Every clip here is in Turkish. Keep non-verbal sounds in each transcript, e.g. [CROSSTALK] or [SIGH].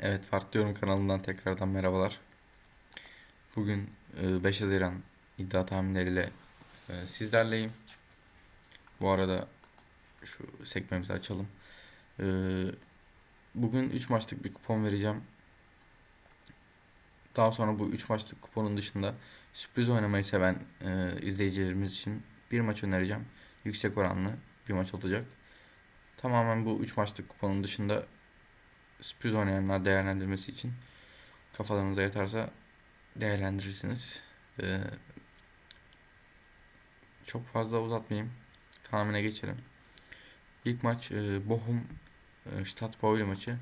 Evet Farklı Yorum kanalından tekrardan merhabalar. Bugün e, 5 Haziran iddia tahminleriyle e, sizlerleyim. Bu arada şu sekmemizi açalım. E, Bugün 3 maçlık bir kupon vereceğim. Daha sonra bu 3 maçlık kuponun dışında sürpriz oynamayı seven e, izleyicilerimiz için bir maç önereceğim. Yüksek oranlı bir maç olacak. Tamamen bu 3 maçlık kuponun dışında sürpriz oynayanlar değerlendirmesi için kafalarınıza yatarsa değerlendirirsiniz. Ee, çok fazla uzatmayayım. Tahmine geçelim. İlk maç e, Bochum e, Stade Pauli maçı.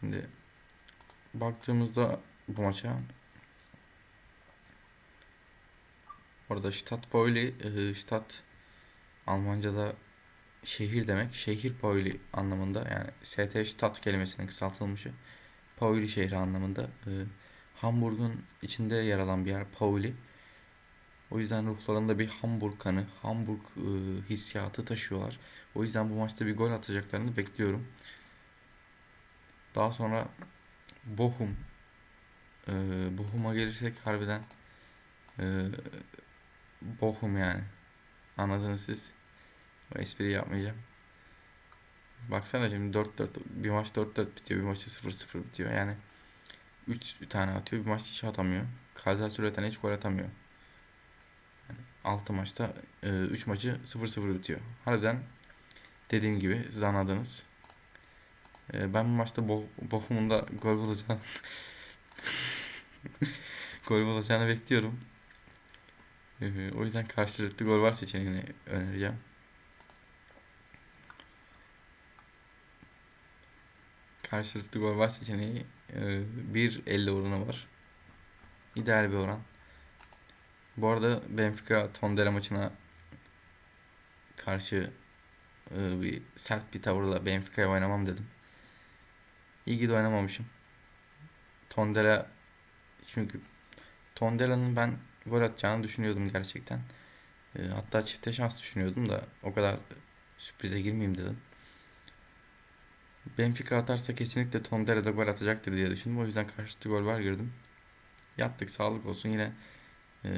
Şimdi baktığımızda bu maça orada Stade Pauli e, Stade Almanca'da şehir demek. Şehir Pauli anlamında yani ST Stadt kelimesinin kısaltılmışı. Pauli şehri anlamında. E, Hamburg'un içinde yer alan bir yer Pauli. O yüzden ruhlarında bir Hamburg kanı, Hamburg e, hissiyatı taşıyorlar. O yüzden bu maçta bir gol atacaklarını bekliyorum. Daha sonra Bochum. E, Bochum'a gelirsek harbiden e, Bochum yani. Anladınız siz. O espriyi yapmayacağım. Baksana şimdi 4-4 bir maç 4-4 bitiyor, bir maçı 0-0 bitiyor. Yani 3 tane atıyor, bir maç hiç atamıyor. Kaza süreten hiç gol atamıyor. Yani 6 maçta 3 maçı 0-0 bitiyor. Harbiden dediğim gibi siz anladınız. E, ben bu maçta Bo Bochum'un da gol bulacağını [LAUGHS] gol bulacağını bekliyorum. E, o yüzden karşılıklı gol var seçeneğini önereceğim. Karşılıklı gol var seçeneği e, 1.50 oranı var. İdeal bir oran. Bu arada Benfica Tondela maçına karşı e, bir sert bir tavırla Benfica'ya oynamam dedim. İyi ki de oynamamışım. Tondela çünkü Tondela'nın ben gol atacağını düşünüyordum gerçekten. E, hatta çifte şans düşünüyordum da o kadar sürprize girmeyeyim dedim. Benfica atarsa kesinlikle Tondera'da gol atacaktır diye düşündüm. O yüzden karşıtı gol var girdim. Yattık sağlık olsun. Yine e,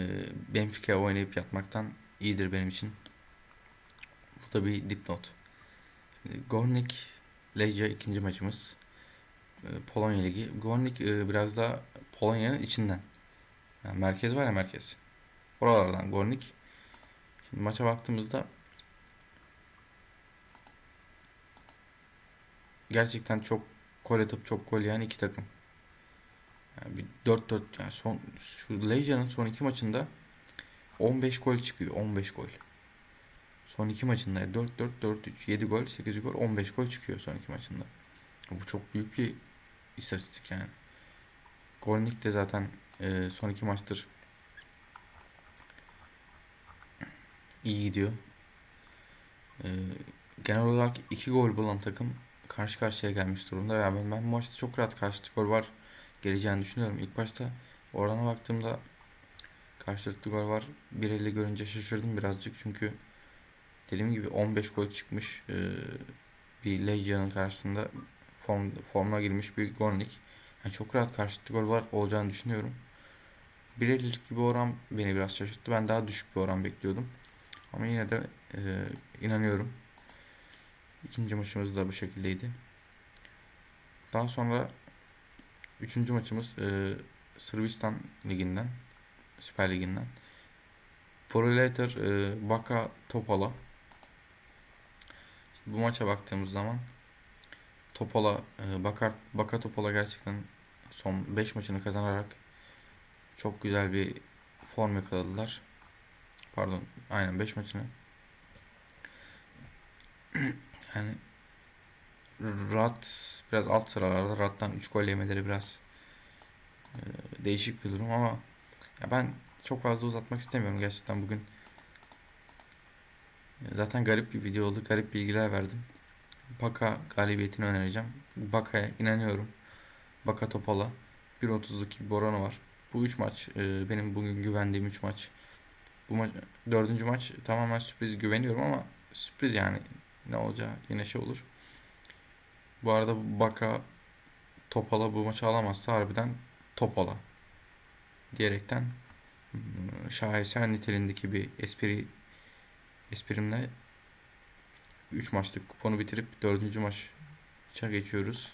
Benfica'ya oynayıp yatmaktan iyidir benim için. Bu da bir dipnot. Gornik Legia ikinci maçımız. E, Polonya Ligi. Gornik e, biraz da Polonya'nın içinden. Yani merkez var ya merkez. Oralardan Gornik. Şimdi maça baktığımızda gerçekten çok gol atıp çok gol yiyen iki takım. Yani bir 4-4 yani son şu Legia'nın son iki maçında 15 gol çıkıyor. 15 gol. Son iki maçında 4-4 4-3 7 gol 8 gol 15 gol çıkıyor son iki maçında. Bu çok büyük bir istatistik yani. Golnik de zaten e, son iki maçtır iyi gidiyor. E, genel olarak iki gol bulan takım karşı karşıya gelmiş durumda. Yani ben, ben bu maçta çok rahat karşılıklı gol var geleceğini düşünüyorum. İlk başta orana baktığımda karşılıklı gol var 1.50 görünce şaşırdım birazcık. Çünkü dediğim gibi 15 gol çıkmış ee, bir Legia'nın karşısında form, formuna girmiş bir Gornik. Yani çok rahat karşılıklı gol var olacağını düşünüyorum. 1.50'lik gibi oran beni biraz şaşırttı. Ben daha düşük bir oran bekliyordum. Ama yine de e, inanıyorum. İkinci maçımız da bu şekildeydi. Daha sonra üçüncü maçımız e, Sırbistan Ligi'nden, Süper Ligi'nden. Prolator e, Baka Topala. Bu maça baktığımız zaman Topala, e, Bakar, Baka Topala gerçekten son 5 maçını kazanarak çok güzel bir form yakaladılar. Pardon, aynen 5 maçını yani Rat biraz alt sıralarda Rat'tan 3 gol yemeleri biraz e, değişik bir durum ama ya ben çok fazla uzatmak istemiyorum gerçekten bugün. Zaten garip bir video oldu. Garip bilgiler verdim. Baka galibiyetini önereceğim. Baka'ya inanıyorum. Baka Topala 1.30'luk bir oranı var. Bu 3 maç e, benim bugün güvendiğim 3 maç. Bu maç dördüncü maç tamamen sürpriz güveniyorum ama sürpriz yani ne olacağı yine şey olur. Bu arada Baka Topala bu maçı alamazsa harbiden Topala diyerekten hmm, şaheser niteliğindeki bir espri esprimle 3 maçlık kuponu bitirip 4. maça geçiyoruz.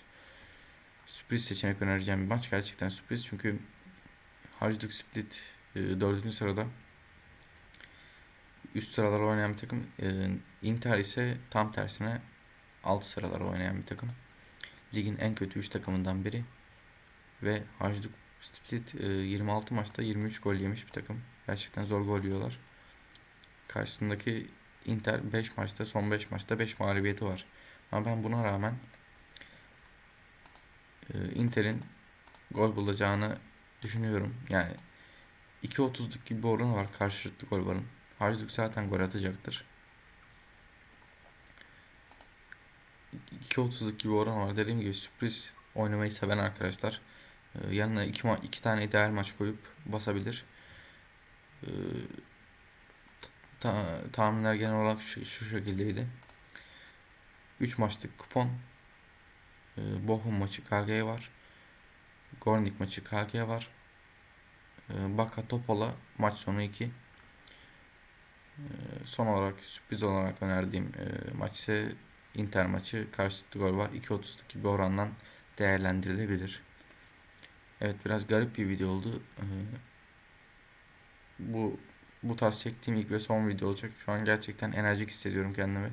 Sürpriz seçenek önereceğim bir maç. Gerçekten sürpriz çünkü Hajduk Split 4. sırada üst sıralara oynayan bir takım. E, Inter ise tam tersine alt sıralara oynayan bir takım. Ligin en kötü 3 takımından biri. Ve Hajduk Split e, 26 maçta 23 gol yemiş bir takım. Gerçekten zor gol yiyorlar. Karşısındaki Inter 5 maçta son 5 maçta 5 mağlubiyeti var. Ama ben buna rağmen e, Inter'in gol bulacağını düşünüyorum. Yani 2.30'luk gibi bir oranı var karşılıklı gol varın. Hajduk zaten gol atacaktır. 2.30'luk gibi oran var. Dediğim gibi sürpriz oynamayı seven arkadaşlar e, yanına iki, ma- iki tane ideal maç koyup basabilir. E, ta- tahminler genel olarak şu, şu şekildeydi. 3 maçlık kupon. E, Bochum maçı KG var. Gornik maçı KG var. Baka Topola maç sonu 2. E, son olarak sürpriz olarak önerdiğim e, maç ise Inter maçı karşılıklı gol var. 2.30'luk gibi orandan değerlendirilebilir. Evet biraz garip bir video oldu. Ee, bu bu tarz çektiğim ilk ve son video olacak. Şu an gerçekten enerjik hissediyorum kendimi.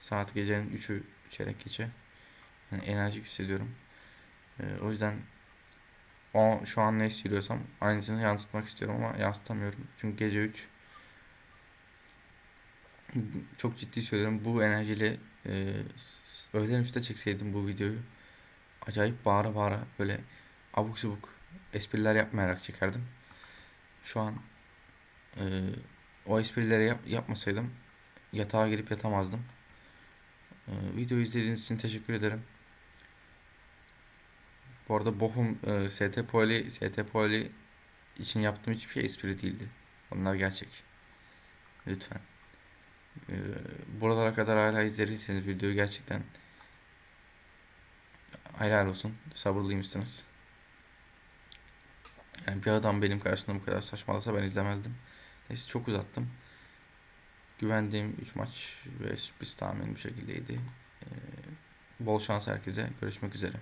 Saat gecenin 3'ü çeyrek geçe. Yani enerjik hissediyorum. Ee, o yüzden o şu an ne hissediyorsam aynısını yansıtmak istiyorum ama yansıtamıyorum. Çünkü gece 3 [LAUGHS] çok ciddi söylüyorum. Bu enerjiyle e, öğlen 3'te çekseydim bu videoyu acayip bağıra bağıra böyle abuk subuk espriler yapmayarak çekerdim. Şu an e, o esprileri yap, yapmasaydım yatağa girip yatamazdım. E, videoyu izlediğiniz için teşekkür ederim. Bu arada Bochum e, ST Poli ST Poli için yaptığım hiçbir şey espri değildi. Onlar gerçek. Lütfen. E, buralara kadar hala izlediyseniz videoyu gerçekten helal olsun. Sabırlıymışsınız. Yani bir adam benim karşımda bu kadar saçmalasa ben izlemezdim. Neyse çok uzattım. Güvendiğim 3 maç ve sürpriz tahmin bu şekildeydi. Ee, bol şans herkese. Görüşmek üzere.